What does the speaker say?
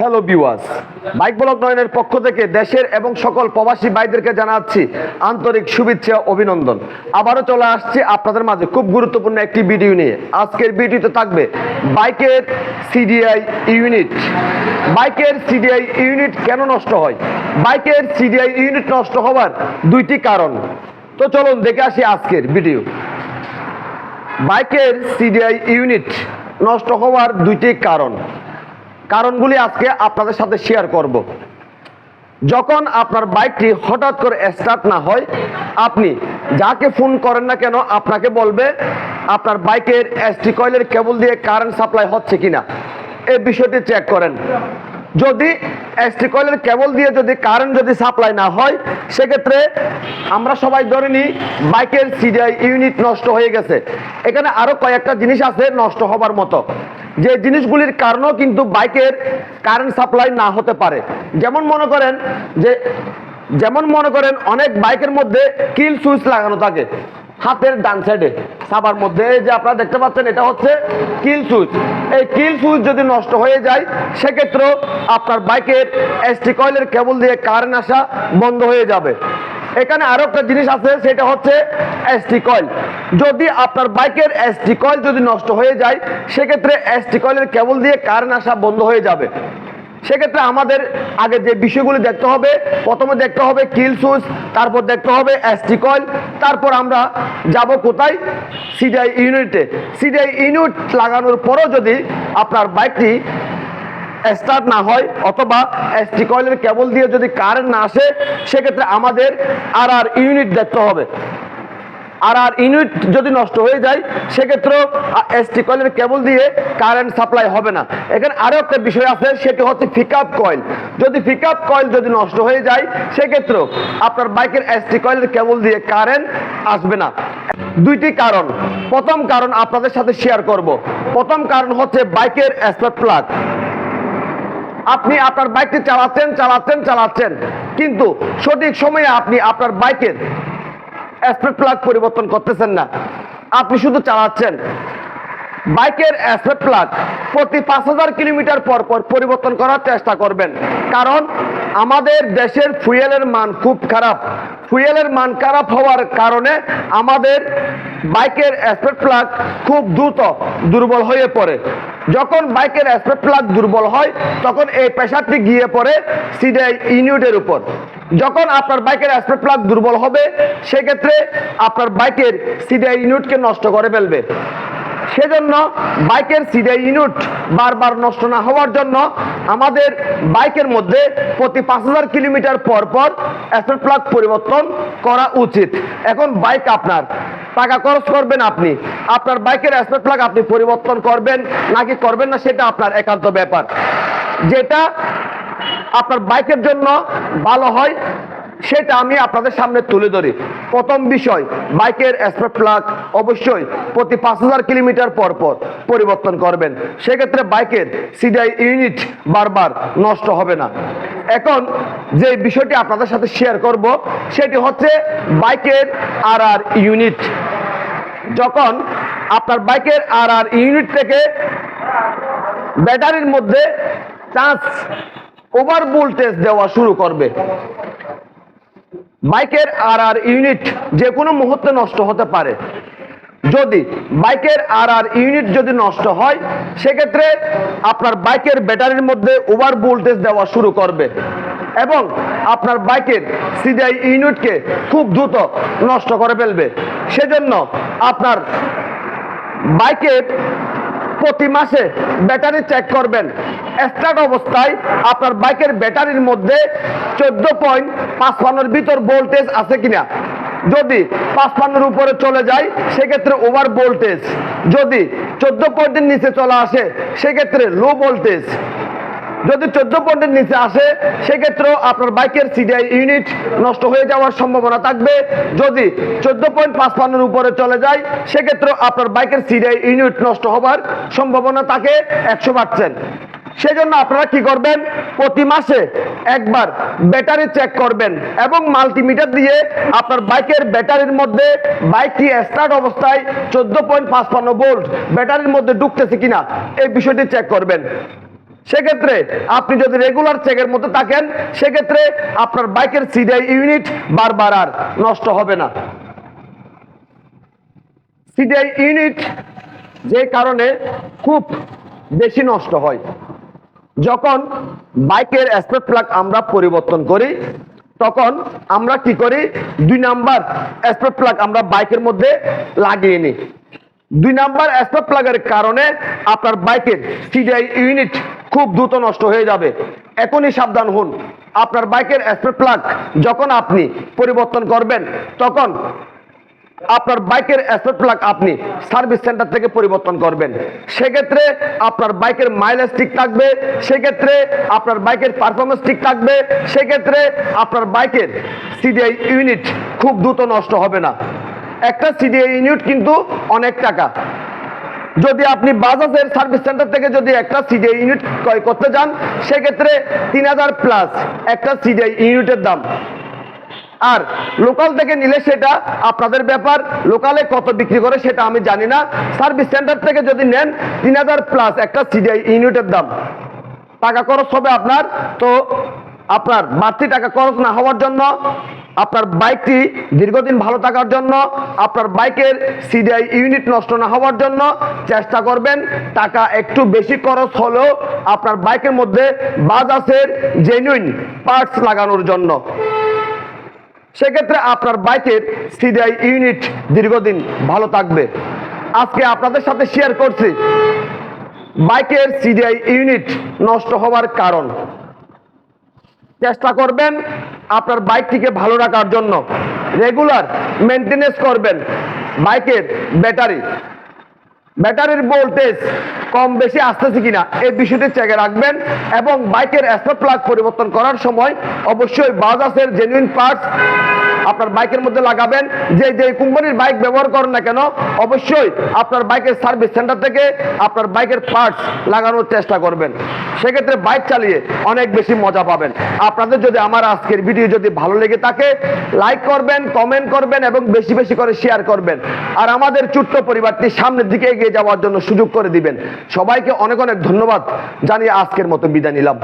Hello বিওয়াস bike block নয়নের পক্ষ থেকে দেশের এবং সকল প্রবাসী ভাইদেরকে জানাচ্ছি আন্তরিক শুভেচ্ছা, অভিনন্দন। আবারও চলে আসছি আপনাদের মাঝে খুব গুরুত্বপূর্ণ একটি ভিডিও নিয়ে। আজকের ভিডিওতে থাকবে বাইকের সিডিআই ইউনিট। বাইকের সিডিআই ইউনিট কেন নষ্ট হয়? বাইকের সিডিআই ইউনিট নষ্ট হওয়ার দুইটি কারণ। তো চলুন দেখে আসি আজকের ভিডিও। বাইকের সিডিআই ইউনিট নষ্ট হওয়ার দুইটি কারণ। কারণগুলি আজকে আপনাদের সাথে শেয়ার করব। যখন আপনার বাইকটি হঠাৎ করে স্টার্ট না হয়, আপনি যাকে ফোন করেন না কেন, আপনাকে বলবে, আপনার বাইকের এসটি কয়েলের কেবল দিয়ে কারেন্ট সাপ্লাই হচ্ছে কিনা এই বিষয়টি চেক করেন। যদি এসটি কয়েলের কেবল দিয়ে যদি কারেন্ট যদি সাপ্লাই না হয়, সেক্ষেত্রে আমরা সবাই ধরে নিই বাইকের সিডিআই ইউনিট নষ্ট হয়ে গেছে। এখানে আরও কয়েকটা জিনিস আছে নষ্ট হবার মতো। যে জিনিসগুলির কারণেও কিন্তু বাইকের কারেন্ট সাপ্লাই না হতে পারে। যেমন মনে করেন যে, যেমন মনে করেন অনেক বাইকের মধ্যে কিল সুইচ লাগানো থাকে হাতের ডান সাইডে সাবার মধ্যে যে আপনারা দেখতে পাচ্ছেন, এটা হচ্ছে কিল সুইচ এই কিল সুইচ যদি নষ্ট হয়ে যায়, সেক্ষেত্রেও আপনার বাইকের এসটি কয়েলের কেবল দিয়ে কারেন্ট আসা বন্ধ হয়ে যাবে। এখানে আরও একটা জিনিস আছে, সেটা হচ্ছে এসটি কয়েল যদি আপনার বাইকের এসটি কয়েল যদি নষ্ট হয়ে যায়, সেক্ষেত্রে এসটি কয়েলের কেবল দিয়ে কারেন্ট আসা বন্ধ হয়ে যাবে? সেক্ষেত্রে আমাদের আগে যে বিষয়গুলি দেখতে হবে, প্রথমে দেখতে হবে কিল সুইচ, তারপর দেখতে হবে এসটি কয়েল তারপর আমরা যাব কোথায়? সিডিআই ইউনিটে সিডিআই ইউনিট লাগানোর পরও যদি আপনার বাইকটি স্টার্ট না হয়, অথবা এসটি কয়েলের কেবল দিয়ে যদি কারেন্ট না আসে, সেক্ষেত্রে আমাদের আর আর ইউনিট দেখতে হবে। আর আর ইউনিট যদি নষ্ট হয়ে যায়, সেক্ষেত্রেও এসটি কয়েলের কেবল দিয়ে কারেন্ট সাপ্লাই হবে না। এখানে আরও একটা বিষয় আছে, সেটি হচ্ছে পিক আপ কয়েল যদি পিক আপ কয়েল যদি নষ্ট হয়ে যায়, সেক্ষেত্রেও আপনার বাইকের এসটি কয়েলের কেবল দিয়ে কারেন্ট আসবে না। দুইটি কারণ। প্রথম কারণ আপনাদের সাথে শেয়ার করব। প্রথম কারণ হচ্ছে বাইকের স্পার্ক প্লাগ আপনি আপনার বাইকটি চালাচ্ছেন চালাচ্ছেন চালাচ্ছেন। কিন্তু সঠিক সময়ে আপনি আপনার বাইকের স্প্রেড প্লাগ পরিবর্তন করতেছেন না। আপনি শুধু চালাচ্ছেন। বাইকের স্প্রেড প্লাগ প্রতি পাঁচ হাজার কিলোমিটার পর পর পরিবর্তন করার চেষ্টা করবেন। কারণ আমাদের দেশের ফুয়েলের মান খুব খারাপ। ফুয়েলের মান খারাপ হওয়ার কারণে আমাদের বাইকের স্প্রেড প্লাগ খুব দ্রুত দুর্বল হয়ে পড়ে। যখন বাইকের স্প্রেড প্লাগ দুর্বল হয়, তখন এই প্রেশারটি গিয়ে পড়ে সিডাই ইউনিটের উপর। যখন আপনার বাইকের স্প্রেড প্লাগ দুর্বল হবে, সেক্ষেত্রে আপনার বাইকের সিডাই ইউনিটকে নষ্ট করে ফেলবে। সেজন্য বাইকের সিডাই ইউনিট বারবার নষ্ট না হওয়ার জন্য আমাদের বাইকের মধ্যে প্রতি পাঁচ হাজার কিলোমিটার পর পর স্প্রেড প্লাগ পরিবর্তন করা উচিত। এখন বাইক আপনার টাকা খরচ করবেন আপনি। আপনার বাইকের স্পেট প্লাগ আপনি পরিবর্তন করবেন নাকি করবেন না, সেটা আপনার একান্ত ব্যাপার। যেটা আপনার বাইকের জন্য ভালো হয় সেটা আমি আপনাদের সামনে তুলে ধরি। প্রথম বিষয়, বাইকের স্পেট প্লাগ অবশ্যই প্রতি পাঁচ হাজার কিলোমিটার পর পর পরিবর্তন করবেন। সেক্ষেত্রে বাইকের সিডিআই ইউনিট বারবার নষ্ট হবে না। এখন যে বিষয়টি আপনাদের সাথে শেয়ার করব, সেটি হচ্ছে বাইকের আর আর ইউনিট। যখন আপনার বাইকের আর আর ইউনিট থেকে ব্যাটারির মধ্যে চার্জ ওভার ভোল্টেজ দেওয়া শুরু করবে বাইকের আর আর ইউনিট যে কোনো মুহূর্তে নষ্ট হতে পারে। যদি বাইকের আর আর ইউনিট যদি নষ্ট হয়, সেক্ষেত্রে আপনার বাইকের ব্যাটারির মধ্যে ওভার ভোল্টেজ দেওয়া শুরু করবে এবং আপনার বাইকের সিডিআই ইউনিটকে খুব দ্রুত নষ্ট করে ফেলবে। সেজন্য আপনার বাইকের প্রতি মাসে ব্যাটারি চেক করবেন। স্টার্ট অবস্থায় আপনার বাইকের ব্যাটারির মধ্যে চোদ্দ পয়েন্ট পাঁচপান্নর ভিতর ভোল্টেজ আছে কিনা। যদি পাঁচপান্নর উপরে চলে যায়, সেক্ষেত্রে ওভার ভোল্টেজ যদি চোদ্দ পয়েন্টের নিচে চলে আসে, সেক্ষেত্রে লো ভোল্টেজ যদি চোদ্দ পয়েন্টের নিচে আসে, সেক্ষেত্রেও আপনার বাইকের সিডিআই ইউনিট নষ্ট হয়ে যাওয়ার সম্ভাবনা থাকবে। যদি চোদ্দ পয়েন্ট পাঁচ পাঁচপান্নের উপরে চলে যায়, সেক্ষেত্রেও আপনার বাইকের সিডিআই ইউনিট নষ্ট হবার সম্ভাবনা থাকে একশো পার্সেন্ট। সেজন্য আপনারা কি করবেন? প্রতি মাসে একবার ব্যাটারি চেক করবেন এবং মাল্টিমিটার দিয়ে আপনার বাইকের ব্যাটারির মধ্যে বাইকটি স্টার্ট অবস্থায় চোদ্দ পয়েন্ট পাঁচপান্ন ভোল্ট ব্যাটারির মধ্যে ঢুকতেছে কিনা, এই বিষয়টি চেক করবেন। সেক্ষেত্রে আপনি যদি রেগুলার চেকের মধ্যে থাকেন, সেক্ষেত্রে আপনার বাইকের সিডিআই ইউনিট বারবার আর নষ্ট হবে না। সিডিআই ইউনিট যে কারণে খুব বেশি নষ্ট হয়। যখন বাইকের স্পেট প্লাগ আমরা পরিবর্তন করি, তখন আমরা কি করি? দুই নাম্বার স্পেট প্লাগ আমরা বাইকের মধ্যে লাগিয়ে নিই। দুই নাম্বার স্পেট প্লাগের কারণে আপনার বাইকের সিডিআই ইউনিট খুব দ্রুত নষ্ট হয়ে যাবে। এখনই সাবধান হন। আপনার বাইকের স্পেট প্লাগ যখন আপনি পরিবর্তন করবেন, তখন আপনার বাইকের অ্যাসেট প্লাগ আপনি সার্ভিস সেন্টার থেকে পরিবর্তন করবেন। সেক্ষেত্রে আপনার বাইকের মাইলেজ ঠিক থাকবে, সেক্ষেত্রে আপনার বাইকের পারফরমেন্স ঠিক থাকবে, সেক্ষেত্রে আপনার বাইকের সিডিআই ইউনিট খুব দ্রুত নষ্ট হবে না। একটা সিডিআই ইউনিট কিন্তু অনেক টাকা। যদি আপনি বাজাজের সার্ভিস সেন্টার থেকে যদি একটা সিডিআই ইউনিট ক্রয় করতে যান, সেক্ষেত্রে তিন হাজার প্লাস একটা সিডিআই ইউনিটের দাম। আর লোকাল থেকে নিলে সেটা আপনাদের ব্যাপার লোকালে কত বিক্রি করে সেটা আমি জানি না। সার্ভিস সেন্টার থেকে যদি নেন, তিন হাজার প্লাস একটা সিডিআই ইউনিটের দাম। টাকা খরচ হবে আপনার, তো আপনার বাড়তি টাকা খরচ না হওয়ার জন্য আপনার বাইকটি দীর্ঘদিন ভালো থাকার জন্য, আপনার বাইকের সিডিআই ইউনিট নষ্ট না হওয়ার জন্য চেষ্টা করবেন। টাকা একটু বেশি খরচ হলেও আপনার বাইকের মধ্যে বাজাজের জেনুইন পার্টস লাগানোর জন্য। সেক্ষেত্রে আপনার বাইকের সিডিআই ইউনিট দীর্ঘদিন ভালো থাকবে। আজকে আপনাদের সাথে শেয়ার করছি। বাইকের সিডিআই ইউনিট নষ্ট হওয়ার কারণ। চেষ্টা করবেন আপনার বাইকটিকে ভালো রাখার জন্য। রেগুলার মেনটেনেন্স করবেন। বাইকের ব্যাটারি ব্যাটারির ভোল্টেজ কম বেশি আসতেছে কিনা এই বিষয়টি চেকে রাখবেন এবং বাইকের অ্যাসপেট প্লাগ পরিবর্তন করার সময় অবশ্যই বাজাজের জেনুইন পার্টস আপনার বাইকের মধ্যে লাগাবেন। যে যে কোম্পানির বাইক ব্যবহার করেন না কেন, অবশ্যই আপনার বাইকের সার্ভিস সেন্টার থেকে আপনার বাইকের পার্টস লাগানোর চেষ্টা করবেন। সেক্ষেত্রে বাইক চালিয়ে অনেক বেশি মজা পাবেন। আপনাদের যদি আমার আজকের ভিডিও যদি ভালো লেগে থাকে লাইক করবেন কমেন্ট করবেন এবং বেশি বেশি করে শেয়ার করবেন। আর আমাদের ছোট্ট পরিবারটি সামনের দিকে যাওয়ার জন্য সুযোগ করে দিবেন। সবাইকে অনেক অনেক ধন্যবাদ। জানিয়ে আজকের মতো বিদায় নিলাম।